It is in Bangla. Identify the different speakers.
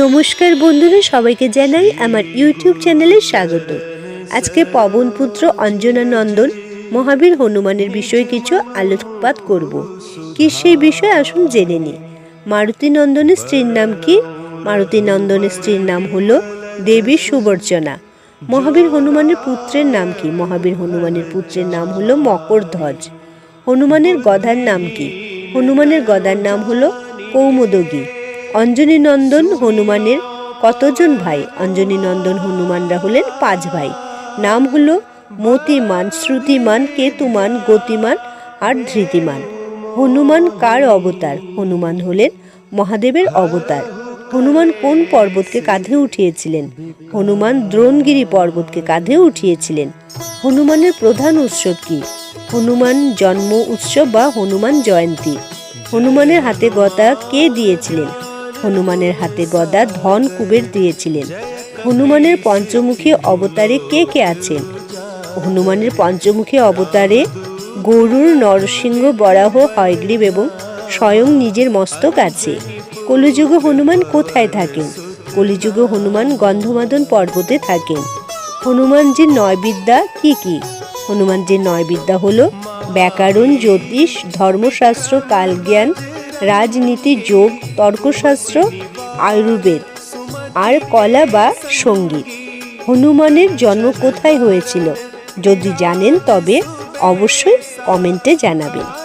Speaker 1: নমস্কার বন্ধুরা, সবাইকে জানাই আমার ইউটিউব চ্যানেলে স্বাগত। আজকে পবনপুত্র অঞ্জনা নন্দন মহাবীর হনুমানের বিষয়ে কিছু আলোকপাত করব। কি সেই বিষয়ে আসুন জেনে নিই। মারুতি নন্দনের স্ত্রীর নাম কি? মারুতি নন্দনের স্ত্রীর নাম হল দেবী সুবর্চনা মহাবীর হনুমানের পুত্রের নাম কি? মহাবীর হনুমানের পুত্রের নাম হলো মকরধ্বজ। হনুমানের গধার নাম কি? হনুমানের গদার নাম হল কৌমদগী। অঞ্জনী নন্দন হনুমানের কতজন ভাই? অঞ্জনী নন্দন হনুমানরা হলেন পাঁচ ভাই। নাম হলো মতিমান, শ্রুতিমান, কেতুমান, গতিমান আর ধৃতিমান। হনুমান কার অবতার? হনুমান হলেন মহাদেবের অবতার। হনুমান কোন পর্বতকে কাঁধে উঠিয়েছিলেন? হনুমান দ্রোণগিরি পর্বতকে কাঁধে উঠিয়েছিলেন। হনুমানের প্রধান উৎসব কি? হনুমান জন্ম উৎসব বা হনুমান জয়ন্তী। হনুমানের হাতে গতা কে দিয়েছিলেন? হনুমানের হাতে গদা ধন কুবের দিয়েছিলেন। হনুমানের পঞ্চমুখী অবতারে কে কে আছেন? হনুমানের পঞ্চমুখী অবতারে গরুর নরসিংহ বরাহ, হয়গ্রীব এবং স্বয়ং নিজের মস্তক আছে। কলিযুগ হনুমান কোথায় থাকেন? কলিযুগ হনুমান গন্ধমাদন পর্বতে থাকেন। হনুমানজির নয় বিদ্যা কি কি? হনুমানজির নয় বিদ্যা হলো ব্যাকরণ, জ্যোতিষ, ধর্মশাস্ত্র, কালজ্ঞান রাজনীতি, যোগ, তর্কশাস্ত্র, আয়ুর্বেদ আর কলা বা সংগীত। হনুমানের জন্ম কোথায় হয়েছিল? যদি জানেন তবে অবশ্যই কমেন্টে জানাবেন।